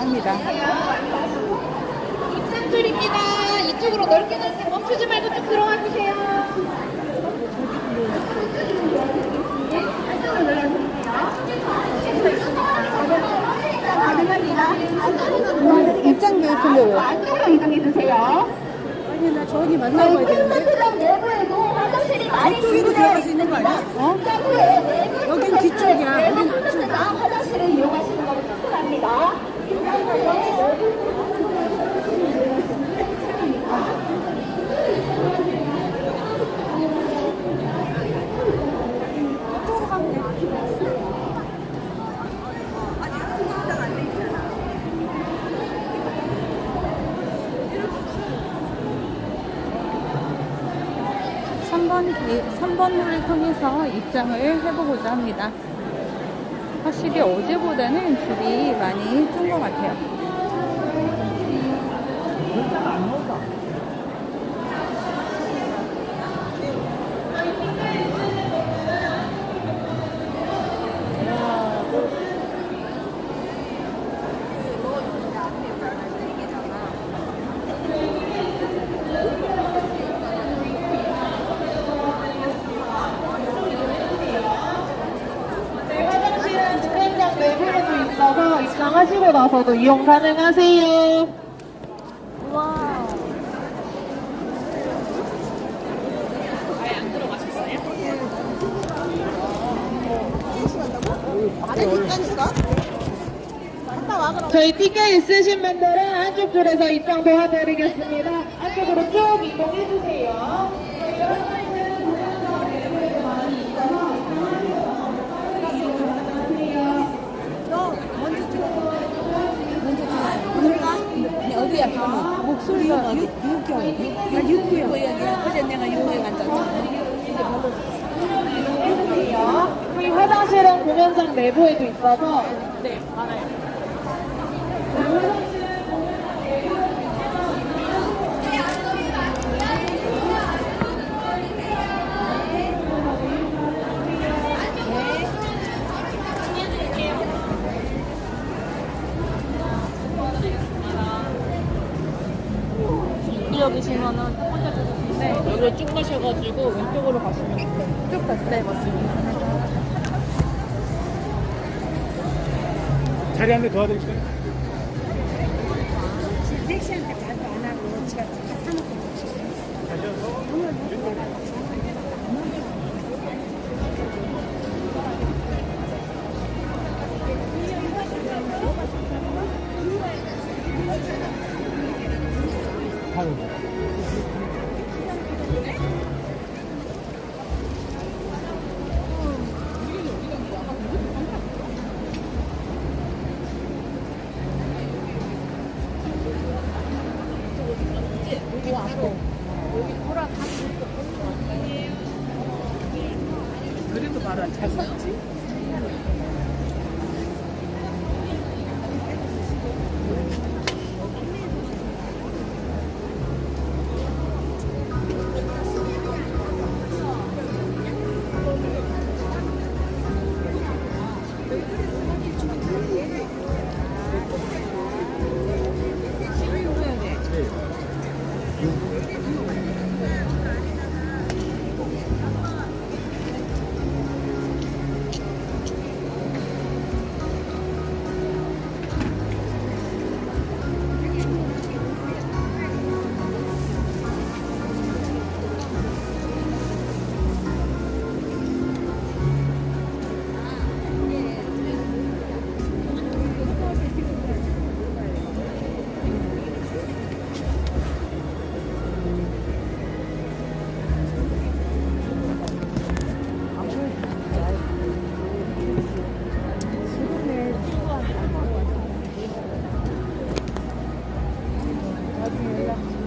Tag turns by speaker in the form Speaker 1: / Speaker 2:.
Speaker 1: 합니다.
Speaker 2: 입장 줄입니다. 이쪽으로 넓게 넓게 멈추지 말고 쭉 들어와 주세요.
Speaker 1: 입장 교육인데 왜?
Speaker 2: 안쪽으로 이동해 주세요.
Speaker 3: 아니 나 저기 만나봐야 되는데
Speaker 1: 3번, 3번로를 통해서 입장을 해보고자 합니다. 확실히 어제보다는 줄이 많이 뜬 것 같아요.
Speaker 2: 하시고 나서도 이용 가능하세요. 저희 티켓 있으신 분들은 안쪽 줄에서 입장 도와드리겠습니다. 안쪽으로 쭉 이동해 주세요.
Speaker 3: 변호 목소리가 육, 육경 아 육구요 그제 내가 육구에 앉았잖아.
Speaker 2: 저희 화장실은 공연장 내부에도 있어서.
Speaker 3: 네 많아요 여기시면은 혼자. 네. 여기로 쭉 가셔가지고 왼쪽으로 가시면 돼요. 쭉 가세요. 네, 맞습니다.
Speaker 4: 자리 한 대 도와드릴까요?
Speaker 3: 섹시한테 말도 안 하고 제가 다 사놓고
Speaker 4: 가셔서 하는 거. 그래도 말안 잘 샀지? Gracias.